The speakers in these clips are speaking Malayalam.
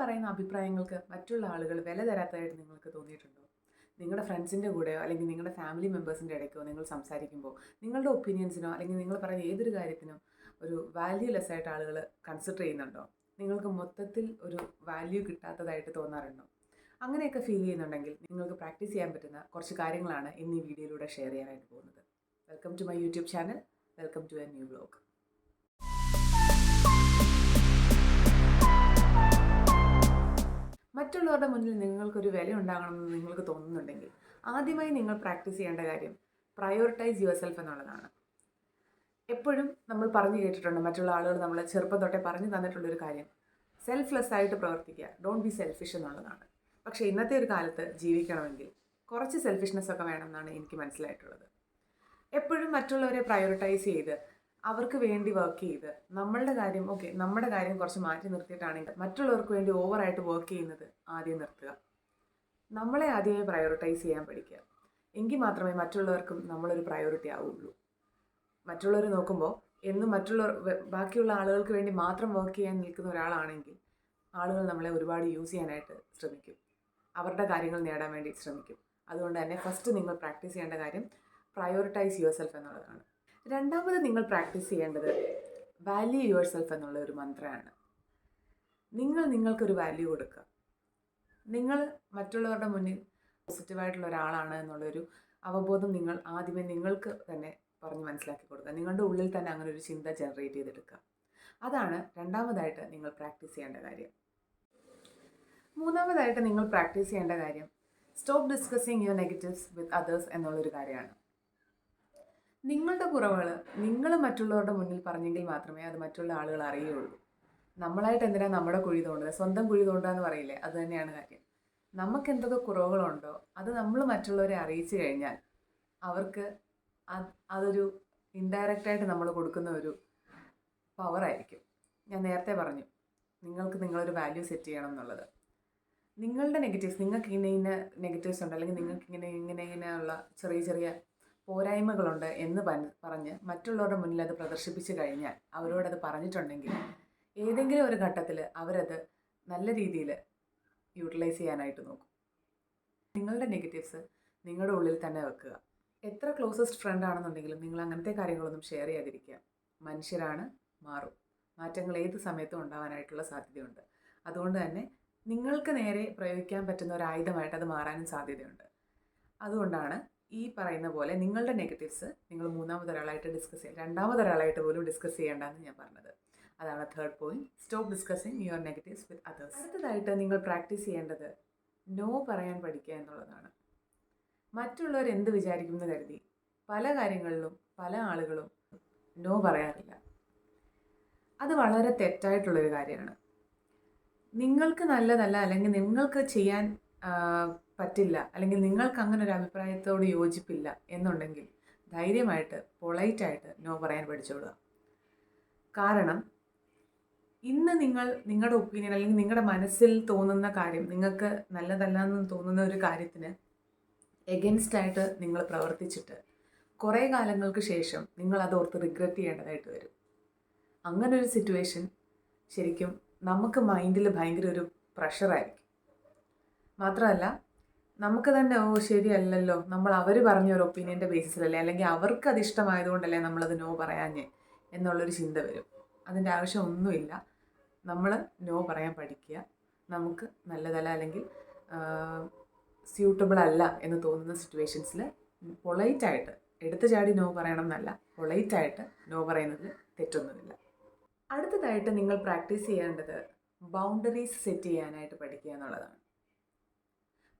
പറയുന്ന അഭിപ്രായങ്ങൾക്ക് മറ്റുള്ള ആളുകൾ വില തരാത്തതായിട്ട് നിങ്ങൾക്ക് തോന്നിയിട്ടുണ്ടോ? നിങ്ങളുടെ ഫ്രണ്ട്സിന്റെ കൂടെയോ അല്ലെങ്കിൽ നിങ്ങളുടെ ഫാമിലി മെമ്പേഴ്സിന്റെ ഇടയ്ക്കോ നിങ്ങൾ സംസാരിക്കുമ്പോൾ നിങ്ങളുടെ ഒപ്പീനിയൻസിനോ അല്ലെങ്കിൽ നിങ്ങൾ പറയുന്ന ഏതൊരു കാര്യത്തിനും ഒരു വാല്യൂ ആയിട്ട് ആളുകൾ കൺസിഡർ ചെയ്യുന്നുണ്ടോ? നിങ്ങൾക്ക് മൊത്തത്തിൽ ഒരു വാല്യൂ കിട്ടാത്തതായിട്ട് തോന്നാറുണ്ടോ? അങ്ങനെയൊക്കെ ഫീൽ ചെയ്യുന്നുണ്ടെങ്കിൽ നിങ്ങൾക്ക് പ്രാക്ടീസ് ചെയ്യാൻ പറ്റുന്ന കുറച്ച് കാര്യങ്ങളാണ് ഇന്ന് ഈ വീഡിയോയിലൂടെ ഷെയർ ചെയ്യാനായിട്ട് പോകുന്നത്. Welcome to my YouTube channel welcome to a new blog മറ്റുള്ളവരുടെ മുന്നിൽ നിങ്ങൾക്കൊരു വില ഉണ്ടാകണമെന്ന് നിങ്ങൾക്ക് തോന്നുന്നുണ്ടെങ്കിൽ ആദ്യമായി നിങ്ങൾ പ്രാക്ടീസ് ചെയ്യേണ്ട കാര്യം പ്രയോറിറ്റൈസ് യുവർ സെൽഫ് എന്നുള്ളതാണ്. എപ്പോഴും നമ്മൾ പറഞ്ഞു കേട്ടിട്ടുണ്ട് മറ്റുള്ള ആളുകൾ നമ്മൾ ചെറുപ്പം തൊട്ടേ പറഞ്ഞു തന്നിട്ടുള്ളൊരു കാര്യം. സെൽഫ്ലെസ് ആയിട്ട് പ്രവർത്തിക്കുക. ഡോണ്ട് ബി സെൽഫിഷ് എന്നുള്ളതാണ്. പക്ഷേ ഇന്നത്തെ ഒരു കാലത്ത് ജീവിക്കണമെങ്കിൽ കുറച്ച് സെൽഫിഷ്നെസ് ഒക്കെ വേണമെന്നാണ് എനിക്ക് മനസ്സിലായിട്ടുള്ളത്. എപ്പോഴും മറ്റുള്ളവരെ പ്രയോറിറ്റൈസ് ചെയ്ത് അവർക്ക് വേണ്ടി വർക്ക് ചെയ്ത്. നമ്മളുടെ കാര്യം ഓക്കെ നമ്മുടെ കാര്യം കുറച്ച് മാറ്റി നിർത്തിയിട്ടാണെങ്കിൽ മറ്റുള്ളവർക്ക് വേണ്ടി ഓവറായിട്ട് വർക്ക് ചെയ്യുന്നത് ആദ്യം നിർത്തുക. നമ്മളെ ആദ്യമേ പ്രയോറിറ്റൈസ് ചെയ്യാൻ പഠിക്കുക. എങ്കിൽ മാത്രമേ മറ്റുള്ളവർക്കും നമ്മളൊരു പ്രയോറിറ്റി ആവുള്ളൂ. മറ്റുള്ളവർ നോക്കുമ്പോൾ എന്നും മറ്റുള്ളവർ ബാക്കിയുള്ള ആളുകൾക്ക് വേണ്ടി മാത്രം വർക്ക് ചെയ്യാൻ നിൽക്കുന്ന ഒരാളാണെങ്കിൽ ആളുകൾ നമ്മളെ ഒരുപാട് യൂസ് ചെയ്യാനായിട്ട് ശ്രമിക്കും. അവരുടെ കാര്യങ്ങൾ നേടാൻ വേണ്ടി ശ്രമിക്കും. അതുകൊണ്ട് തന്നെ ഫസ്റ്റ് നിങ്ങൾ പ്രാക്ടീസ് ചെയ്യേണ്ട കാര്യം പ്രയോറിറ്റൈസ് യുവർ സെൽഫ് എന്നുള്ളതാണ്. രണ്ടാമത് നിങ്ങൾ പ്രാക്ടീസ് ചെയ്യേണ്ടത് വാല്യൂ യുവർ സെൽഫ് എന്നുള്ള ഒരു മന്ത്രമാണ് നിങ്ങൾ നിങ്ങൾക്കൊരു വാല്യൂ കൊടുക്കുക. നിങ്ങൾ മറ്റുള്ളവരുടെ മുന്നിൽ പോസിറ്റീവായിട്ടുള്ള ഒരാളാണ് എന്നുള്ളൊരു അവബോധം നിങ്ങൾ ആദ്യമേ നിങ്ങൾക്ക് തന്നെ പറഞ്ഞ് മനസ്സിലാക്കി കൊടുക്കുക. നിങ്ങളുടെ ഉള്ളിൽ തന്നെ അങ്ങനെ ഒരു ചിന്ത ജനറേറ്റ് ചെയ്തെടുക്കുക. അതാണ് രണ്ടാമതായിട്ട് നിങ്ങൾ പ്രാക്ടീസ് ചെയ്യേണ്ട കാര്യം. മൂന്നാമതായിട്ട് നിങ്ങൾ പ്രാക്ടീസ് ചെയ്യേണ്ട കാര്യം stop discussing your negatives with others എന്നുള്ളൊരു കാര്യമാണ്. നിങ്ങളുടെ കുറവുകൾ നിങ്ങൾ മറ്റുള്ളവരുടെ മുന്നിൽ പറഞ്ഞെങ്കിൽ മാത്രമേ അത് മറ്റുള്ള ആളുകൾ അറിയുള്ളൂ നമ്മളായിട്ട് എന്തിനാ നമ്മുടെ കുഴി തോണ്ടുന്നത് സ്വന്തം കുഴി തോണ്ടാന്ന് പറയില്ലേ? അത് തന്നെയാണ് കാര്യം. നമുക്ക് എന്തൊക്കെ കുറവുകളുണ്ടോ അത് നമ്മൾ മറ്റുള്ളവരെ അറിയിച്ചു കഴിഞ്ഞാൽ അവർക്ക് അത് അതൊരു ഇൻഡയറക്റ്റായിട്ട് നമ്മൾ കൊടുക്കുന്ന ഒരു പവറായിരിക്കും ഞാൻ നേരത്തെ പറഞ്ഞു നിങ്ങൾക്ക് നിങ്ങളൊരു വാല്യൂ സെറ്റ് ചെയ്യണം എന്നുള്ളത്. നിങ്ങളുടെ നെഗറ്റീവ്സ് നിങ്ങൾക്ക് ഇങ്ങനെ ഇന്ന നെഗറ്റീവ്സ് ഉണ്ട് അല്ലെങ്കിൽ നിങ്ങൾക്ക് ഇങ്ങനെ ഇങ്ങനെ ഇങ്ങനെയുള്ള ചെറിയ ചെറിയ പോരായ്മകളുണ്ട് എന്ന് പറഞ്ഞ് മറ്റുള്ളവരുടെ മുന്നിൽ അത് പ്രദർശിപ്പിച്ചു കഴിഞ്ഞാൽ അവരോടത് പറഞ്ഞിട്ടുണ്ടെങ്കിൽ ഏതെങ്കിലും ഒരു ഘട്ടത്തിൽ അവരത് നല്ല രീതിയിൽ യൂട്ടിലൈസ് ചെയ്യാനായിട്ട് നോക്കും. നിങ്ങളുടെ നെഗറ്റീവ്സ് നിങ്ങളുടെ ഉള്ളിൽ തന്നെ വെക്കുക. എത്ര ക്ലോസസ്റ്റ് ഫ്രണ്ട് ആണെന്നുണ്ടെങ്കിലും നിങ്ങൾ അങ്ങനത്തെ കാര്യങ്ങളൊന്നും ഷെയർ ചെയ്യാതിരിക്കുക. മനുഷ്യരാണ് മാറും. മാറ്റങ്ങൾ ഏത് സമയത്തും ഉണ്ടാവാനായിട്ടുള്ള സാധ്യതയുണ്ട്. അതുകൊണ്ട് തന്നെ നിങ്ങൾക്ക് നേരെ പ്രയോഗിക്കാൻ പറ്റുന്ന ഒരു ആയുധമായിട്ട് അത് മാറാനും സാധ്യതയുണ്ട്. അതുകൊണ്ടാണ് ഈ പറയുന്ന പോലെ നിങ്ങളുടെ നെഗറ്റീവ്സ് നിങ്ങൾ മൂന്നാമതൊരാളായിട്ട് ഡിസ്കസ് ചെയ്യാം രണ്ടാമതൊരാളായിട്ട് പോലും ഡിസ്കസ് ചെയ്യേണ്ടെന്ന് ഞാൻ പറഞ്ഞത്. അതാണ് third point stop discussing your negatives with others അടുത്തതായിട്ട് നിങ്ങൾ പ്രാക്ടീസ് ചെയ്യേണ്ടത് നോ പറയാൻ പഠിക്കുക എന്നുള്ളതാണ്. മറ്റുള്ളവർ എന്ത് വിചാരിക്കുമെന്ന് കരുതി. പല കാര്യങ്ങളിലും പല ആളുകളും നോ പറയാറില്ല. അത് വളരെ തെറ്റായിട്ടുള്ളൊരു കാര്യമാണ്. നിങ്ങൾക്ക് നല്ലതല്ല അല്ലെങ്കിൽ നിങ്ങൾക്ക് ചെയ്യാൻ പറ്റില്ല. അല്ലെങ്കിൽ നിങ്ങൾക്ക് അങ്ങനെ ഒരു അഭിപ്രായത്തോട് യോജിപ്പില്ല എന്നുണ്ടെങ്കിൽ ധൈര്യമായിട്ട് പൊളൈറ്റായിട്ട് നോ പറയാൻ പഠിച്ചോളുക. കാരണം ഇന്ന് നിങ്ങൾ നിങ്ങളുടെ ഒപ്പീനിയൻ അല്ലെങ്കിൽ നിങ്ങളുടെ മനസ്സിൽ തോന്നുന്ന കാര്യം നിങ്ങൾക്ക് നല്ലതല്ല എന്ന് തോന്നുന്ന ഒരു കാര്യത്തിന് എഗൻസ്റ്റ് ആയിട്ട് നിങ്ങൾ പ്രവർത്തിച്ചിട്ട് കുറേ കാലങ്ങൾക്ക് ശേഷം നിങ്ങൾ അത് ഓർത്ത് റിഗ്രറ്റ് ചെയ്യേണ്ടതായിട്ട് വരും. അങ്ങനെ ഒരു സിറ്റുവേഷൻ ശരിക്കും നമുക്ക് മൈൻഡിൽ ഭയങ്കര ഒരു പ്രഷറായിരിക്കും. മാത്രമല്ല നമുക്ക് തന്നെ ഓ ശരിയല്ലല്ലോ. നമ്മൾ അവർ പറഞ്ഞ ഒരു ഒപ്പീനിയന്റെ ബേസിസിലല്ലേ അല്ലെങ്കിൽ അവർക്ക് അത് ഇഷ്ടമായതുകൊണ്ടല്ലേ നമ്മളത് നോ പറയാഞ്ഞേ എന്നുള്ളൊരു ചിന്ത വരും. അതിന്റെ ആവശ്യമൊന്നുമില്ല. നമ്മൾ നോ പറയാൻ പഠിക്കുക. നമുക്ക് നല്ലതല്ല അല്ലെങ്കിൽ സ്യൂട്ടബിൾ അല്ല എന്ന് തോന്നുന്ന സിറ്റുവേഷൻസിൽ പൊളൈറ്റായിട്ട് എടുത്തു ചാടി നോ പറയണം എന്നല്ല പൊളൈറ്റായിട്ട് നോ പറയുന്നതിൽ തെറ്റൊന്നുമില്ല. അടുത്തതായിട്ട് നിങ്ങൾ പ്രാക്ടീസ് ചെയ്യേണ്ടത് ബൗണ്ടറീസ് സെറ്റ് ചെയ്യാനായിട്ട് പഠിക്കുക എന്നുള്ളതാണ്.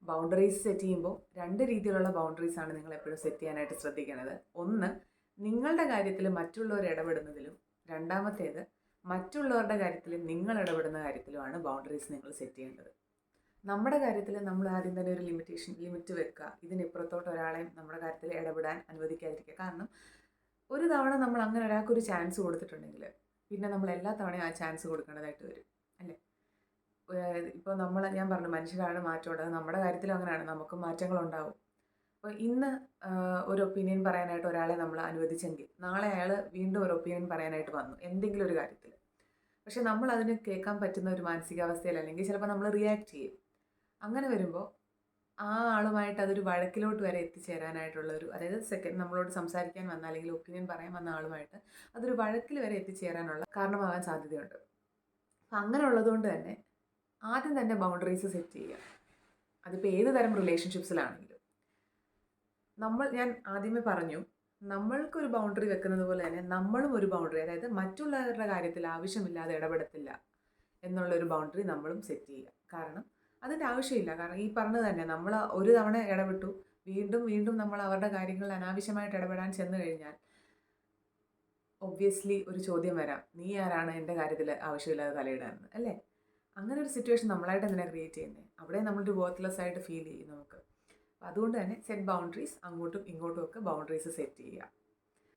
ബൗണ്ടറീസ് സെറ്റ് ചെയ്യുമ്പോൾ രണ്ട് രീതിയിലുള്ള ബൗണ്ടറീസ് ആണ് നിങ്ങൾ എപ്പോഴും സെറ്റ് ചെയ്യാനായിട്ട് ശ്രദ്ധിക്കുന്നത് ഒന്ന് നിങ്ങളുടെ കാര്യത്തിൽ മറ്റുള്ളവർ ഇടപെടുന്നതിലും രണ്ടാമത്തേത് മറ്റുള്ളവരുടെ കാര്യത്തിൽ നിങ്ങൾ ഇടപെടുന്ന കാര്യത്തിലുമാണ് ബൗണ്ടറീസ് നിങ്ങൾ സെറ്റ് ചെയ്യേണ്ടത്. നമ്മുടെ കാര്യത്തിൽ നമ്മൾ ആദ്യം തന്നെ ഒരു ലിമിറ്റേഷൻ ലിമിറ്റ് വെക്കുക. ഇതിനിപ്പുറത്തോട്ട് ഒരാളെയും നമ്മുടെ കാര്യത്തിൽ ഇടപെടാൻ അനുവദിക്കാതിരിക്കുക. കാരണം ഒരു തവണ നമ്മൾ അങ്ങനെ ഒരാൾക്കൊരു ചാൻസ് കൊടുത്തിട്ടുണ്ടെങ്കിൽ പിന്നെ നമ്മൾ എല്ലാ തവണയും ആ ചാൻസ് കൊടുക്കേണ്ടതായിട്ട് വരും അല്ലേ? ഇപ്പോൾ നമ്മൾ ഞാൻ പറഞ്ഞു മനുഷ്യരാണ് മാറ്റമുള്ളത്. നമ്മുടെ കാര്യത്തിലും അങ്ങനെയാണ്. മാറ്റങ്ങൾ മാറ്റങ്ങളുണ്ടാവും. അപ്പോൾ ഇന്ന് ഒരു ഒപ്പീനിയൻ പറയാനായിട്ട് ഒരാളെ നമ്മൾ അനുവദിച്ചെങ്കിൽ നാളെ അയാൾ വീണ്ടും ഒരു ഒപ്പീനിയൻ പറയാനായിട്ട് വന്നു എന്തെങ്കിലും ഒരു കാര്യത്തിൽ പക്ഷെ നമ്മൾ അതിന് കേൾക്കാൻ പറ്റുന്ന ഒരു മാനസികാവസ്ഥയിൽ അല്ലെങ്കിൽ ചിലപ്പോൾ നമ്മൾ റിയാക്ട് ചെയ്യും. അങ്ങനെ വരുമ്പോൾ ആ ആളുമായിട്ട് അതൊരു വഴക്കിലോട്ട് വരെ എത്തിച്ചേരാനായിട്ടുള്ള ഒരു അതായത് സെക്കൻഡ് നമ്മളോട് സംസാരിക്കാൻ വന്ന അല്ലെങ്കിൽ ഒപ്പീനിയൻ പറയാൻ വന്ന ആളുമായിട്ട് അതൊരു വഴക്കിൽ വരെ എത്തിച്ചേരാനുള്ള കാരണമാകാൻ സാധ്യതയുണ്ട്. അപ്പം അങ്ങനെ ഉള്ളതുകൊണ്ട് തന്നെ ആദ്യം തന്നെ ബൗണ്ടറീസ് സെറ്റ് ചെയ്യുക. അതിപ്പോൾ ഏത് തരം റിലേഷൻഷിപ്സിലാണെങ്കിലും നമ്മൾ ഞാൻ ആദ്യമേ പറഞ്ഞു നമ്മൾക്കൊരു ബൗണ്ടറി വെക്കുന്നത് പോലെ തന്നെ നമ്മളും ഒരു ബൗണ്ടറി അതായത് മറ്റുള്ളവരുടെ കാര്യത്തിൽ ആവശ്യമില്ലാതെ ഇടപെടത്തില്ല എന്നുള്ളൊരു ബൗണ്ടറി നമ്മളും സെറ്റ് ചെയ്യുക. കാരണം അതിന്റെ ആവശ്യമില്ല. കാരണം ഈ പറഞ്ഞത് തന്നെ നമ്മൾ ഒരു തവണ ഇടപെട്ടു വീണ്ടും വീണ്ടും നമ്മൾ അവരുടെ കാര്യങ്ങളിൽ അനാവശ്യമായിട്ട് ഇടപെടാൻ ചെന്ന് കഴിഞ്ഞാൽ ഒബ്വിയസ്ലി ഒരു ചോദ്യം വരാം. നീ ആരാണ്? എന്റെ കാര്യത്തിൽ ആവശ്യമില്ലാതെ തലയിടാൻ അല്ലേ? അങ്ങനെ ഒരു സിറ്റുവേഷൻ നമ്മളായിട്ട് എന്തിനാണ് ക്രിയേറ്റ് ചെയ്യുന്നത് അവിടെ നമ്മൾ ഒരു വർത്ത്ലെസ് ആയിട്ട് ഫീൽ ചെയ്യും നമുക്ക്. അപ്പം അതുകൊണ്ട് തന്നെ സെറ്റ് ബൗണ്ടറീസ് അങ്ങോട്ടും ഇങ്ങോട്ടും ഒക്കെ ബൗണ്ടറീസ് സെറ്റ് ചെയ്യുക.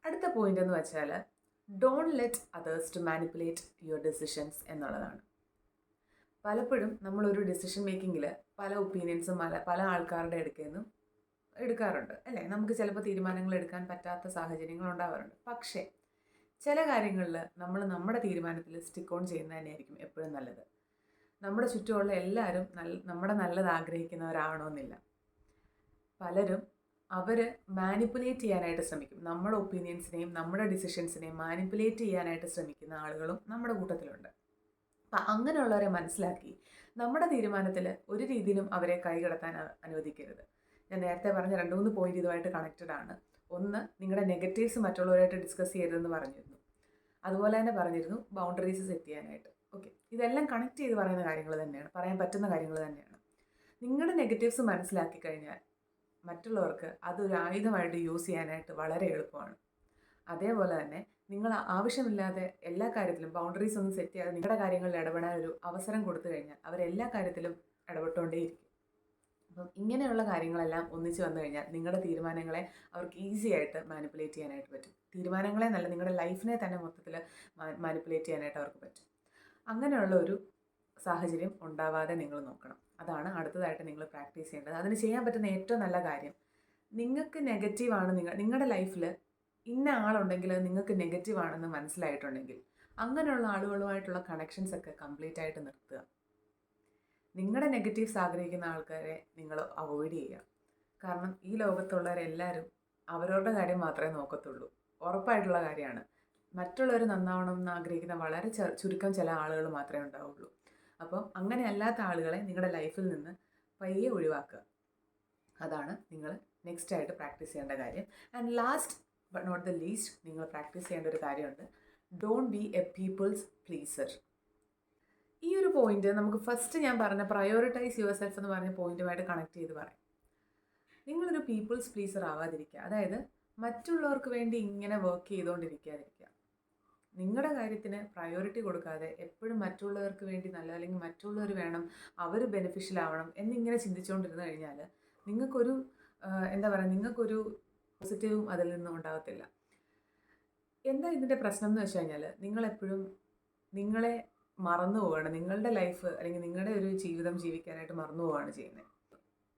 അടുത്ത പോയിന്റ് എന്ന് വെച്ചാൽ don't let others to manipulate your decisions എന്നുള്ളതാണ്. പലപ്പോഴും നമ്മളൊരു ഡെസിഷൻ മേക്കിങ്ങിൽ പല ഒപ്പീനിയൻസും പല പല ആൾക്കാരുടെ അടുക്കൽ എടുക്കാറുണ്ട്. അല്ലേ? നമുക്ക് ചിലപ്പോൾ തീരുമാനങ്ങൾ എടുക്കാൻ പറ്റാത്ത സാഹചര്യങ്ങൾ ഉണ്ടാവാറുണ്ട്. പക്ഷേ ചില കാര്യങ്ങളിൽ നമ്മൾ നമ്മുടെ തീരുമാനത്തിൽ സ്റ്റിക്ക് ഓൺ ചെയ്യുന്നത് തന്നെയായിരിക്കും എപ്പോഴും നല്ലത്. നമ്മുടെ ചുറ്റുമുള്ള എല്ലാവരും നല്ല നമ്മുടെ നല്ലത് ആഗ്രഹിക്കുന്നവരാവണമെന്നില്ല. പലരും അവർ മാനിപ്പുലേറ്റ് ചെയ്യാനായിട്ട് ശ്രമിക്കും. നമ്മുടെ ഒപ്പീനിയൻസിനെയും നമ്മുടെ ഡിസിഷൻസിനെയും മാനിപ്പുലേറ്റ് ചെയ്യാനായിട്ട് ശ്രമിക്കുന്ന ആളുകളും നമ്മുടെ കൂട്ടത്തിലുണ്ട്. അപ്പം അങ്ങനെയുള്ളവരെ മനസ്സിലാക്കി നമ്മുടെ തീരുമാനത്തിൽ ഒരു രീതിയിലും അവരെ കൈകടത്താൻ അനുവദിക്കരുത്. ഞാൻ നേരത്തെ പറഞ്ഞ രണ്ട് മൂന്ന് പോയിന്റ് ഇതുമായിട്ട് കണക്റ്റഡ് ആണ്. ഒന്ന് നിങ്ങളുടെ നെഗറ്റീവ്സ് മറ്റുള്ളവരായിട്ട് ഡിസ്കസ് ചെയ്യരുതെന്ന് പറഞ്ഞിരുന്നു. അതുപോലെ തന്നെ പറഞ്ഞിരുന്നു ബൗണ്ടറീസ് സെറ്റ് ചെയ്യാനായിട്ട്. ഓക്കെ ഇതെല്ലാം കണക്ട് ചെയ്ത് പറയുന്ന കാര്യങ്ങൾ തന്നെയാണ്. പറയാൻ പറ്റുന്ന കാര്യങ്ങൾ തന്നെയാണ്. നിങ്ങളുടെ നെഗറ്റീവ്സ് മനസ്സിലാക്കി കഴിഞ്ഞാൽ മറ്റുള്ളവർക്ക് അതൊരു ആയുധമായിട്ട് യൂസ് ചെയ്യാനായിട്ട് വളരെ എളുപ്പമാണ്. അതേപോലെ തന്നെ നിങ്ങൾ ആവശ്യമില്ലാതെ എല്ലാ കാര്യത്തിലും ബൗണ്ടറീസ് ഒന്നും സെറ്റ് ചെയ്യാതെ നിങ്ങളുടെ കാര്യങ്ങളിൽ ഇടപെടാൻ ഒരു അവസരം കൊടുത്തു കഴിഞ്ഞാൽ അവരെല്ലാ കാര്യത്തിലും ഇടപെട്ടുകൊണ്ടേയിരിക്കും. അപ്പം ഇങ്ങനെയുള്ള കാര്യങ്ങളെല്ലാം ഒന്നിച്ച് വന്നു കഴിഞ്ഞാൽ നിങ്ങളുടെ തീരുമാനങ്ങളെ അവർക്ക് ഈസി ആയിട്ട് മാനിപ്പുലേറ്റ് ചെയ്യാനായിട്ട് പറ്റും. തീരുമാനങ്ങളെ നല്ല നിങ്ങളുടെ ലൈഫിനെ തന്നെ മൊത്തത്തിൽ മാനിപ്പുലേറ്റ് ചെയ്യാനായിട്ട് അവർക്ക് പറ്റും. അങ്ങനെയുള്ള ഒരു സാഹചര്യം ഉണ്ടാവാതെ നിങ്ങൾ നോക്കണം. അതാണ് അടുത്തതായിട്ട് നിങ്ങൾ പ്രാക്ടീസ് ചെയ്യേണ്ടത്. അതിന് ചെയ്യാൻ പറ്റുന്ന ഏറ്റവും നല്ല കാര്യം നിങ്ങൾക്ക് നെഗറ്റീവാണ് നിങ്ങൾ നിങ്ങളുടെ ലൈഫിൽ ഇന്ന ആളുണ്ടെങ്കിൽ നിങ്ങൾക്ക് നെഗറ്റീവാണെന്ന് മനസ്സിലായിട്ടുണ്ടെങ്കിൽ അങ്ങനെയുള്ള ആളുകളുമായിട്ടുള്ള കണക്ഷൻസ് ഒക്കെ കംപ്ലീറ്റ് ആയിട്ട് നിർത്തുക. നിങ്ങളുടെ നെഗറ്റീവ്സ് ആഗ്രഹിക്കുന്ന ആൾക്കാരെ നിങ്ങൾ അവോയ്ഡ് ചെയ്യുക. കാരണം ഈ ലോകത്തുള്ളവരെല്ലാവരും അവരവരുടെ കാര്യം മാത്രമേ നോക്കത്തുള്ളൂ. ഉറപ്പായിട്ടുള്ള കാര്യമാണ്. മറ്റുള്ളവർ നന്നാവണം എന്ന് ആഗ്രഹിക്കുന്ന വളരെ ചുരുക്കം ചില ആളുകൾ മാത്രമേ ഉണ്ടാവുള്ളൂ. അപ്പോൾ അങ്ങനെ അല്ലാത്ത ആളുകളെ നിങ്ങളുടെ ലൈഫിൽ നിന്ന് പയ്യെ ഒഴിവാക്കുക. അതാണ് നിങ്ങൾ നെക്സ്റ്റ് ആയിട്ട് പ്രാക്ടീസ് ചെയ്യേണ്ട കാര്യം. And last but not the least നിങ്ങൾ പ്രാക്ടീസ് ചെയ്യേണ്ട ഒരു കാര്യമുണ്ട്. Don't be a people's pleaser ഈ ഒരു പോയിന്റ് നമുക്ക് ഫസ്റ്റ് ഞാൻ പറഞ്ഞ പ്രയോറിറ്റൈസ് യുവർ സെൽഫ് എന്ന് പറഞ്ഞ പോയിന്റുമായിട്ട് കണക്ട് ചെയ്ത് പറയാം. നിങ്ങളൊരു പീപ്പിൾസ് പ്ലീസർ ആവാതിരിക്കുക. അതായത് മറ്റുള്ളവർക്ക് വേണ്ടി ഇങ്ങനെ വർക്ക് ചെയ്തുകൊണ്ടിരിക്കാതിരിക്കുക. നിങ്ങളുടെ കാര്യത്തിന് പ്രയോറിറ്റി കൊടുക്കാതെ എപ്പോഴും മറ്റുള്ളവർക്ക് വേണ്ടി നല്ല അല്ലെങ്കിൽ മറ്റുള്ളവർ വേണം അവർ ബെനിഫിഷ്യൽ ആവണം എന്നിങ്ങനെ ചിന്തിച്ചുകൊണ്ടിരുന്നു കഴിഞ്ഞാൽ നിങ്ങൾക്കൊരു എന്താ പറയുക നിങ്ങൾക്കൊരു പോസിറ്റീവും അതിൽ നിന്നും ഉണ്ടാകത്തില്ല എന്താ ഇതിന്റെ പ്രശ്നം എന്ന് വെച്ച് കഴിഞ്ഞാൽ നിങ്ങളെപ്പോഴും നിങ്ങളെ മറന്നു പോവുകയാണ്. നിങ്ങളുടെ ലൈഫ് അല്ലെങ്കിൽ നിങ്ങളുടെ ഒരു ജീവിതം ജീവിക്കാനായിട്ട് മറന്നു പോവുകയാണ് ചെയ്യുന്നത്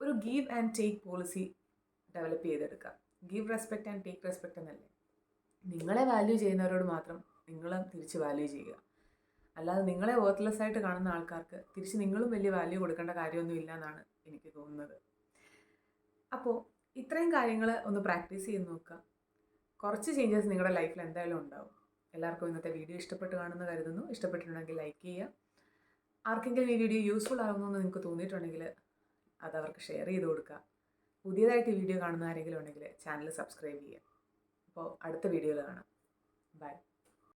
ഒരു give and take policy develop ചെയ്തെടുക്കുക. Give respect and take respect എന്നല്ലേ. നിങ്ങളെ വാല്യൂ ചെയ്യുന്നവരോട് മാത്രം നിങ്ങളും തിരിച്ച് വാല്യൂ ചെയ്യുക. അല്ലാതെ നിങ്ങളെ വർത്ത്ലെസ് ആയിട്ട് കാണുന്ന ആൾക്കാർക്ക് തിരിച്ച് നിങ്ങളും വലിയ വാല്യൂ കൊടുക്കേണ്ട കാര്യമൊന്നും ഇല്ല എന്നാണ് എനിക്ക് തോന്നുന്നത്. അപ്പോൾ ഇത്രയും കാര്യങ്ങൾ ഒന്ന് പ്രാക്ടീസ് ചെയ്ത് നോക്കുക. കുറച്ച് ചേഞ്ചസ് നിങ്ങളുടെ ലൈഫിൽ എന്തായാലും ഉണ്ടാവും. എല്ലാവർക്കും ഇന്നത്തെ വീഡിയോ ഇഷ്ടപ്പെട്ട് കാണുമെന്ന് കരുതുന്നു. ഇഷ്ടപ്പെട്ടിട്ടുണ്ടെങ്കിൽ ലൈക്ക് ചെയ്യുക. ആർക്കെങ്കിലും ഈ വീഡിയോ യൂസ്ഫുൾ ആകുന്നു എന്ന് നിങ്ങൾക്ക് തോന്നിയിട്ടുണ്ടെങ്കിൽ അത് അവർക്ക് ഷെയർ ചെയ്ത് കൊടുക്കുക. പുതിയതായിട്ട് ഈ വീഡിയോ കാണുന്ന ആരെങ്കിലും ഉണ്ടെങ്കിൽ ചാനൽ സബ്സ്ക്രൈബ് ചെയ്യുക. അപ്പോൾ അടുത്ത വീഡിയോയിൽ കാണാം. ബൈ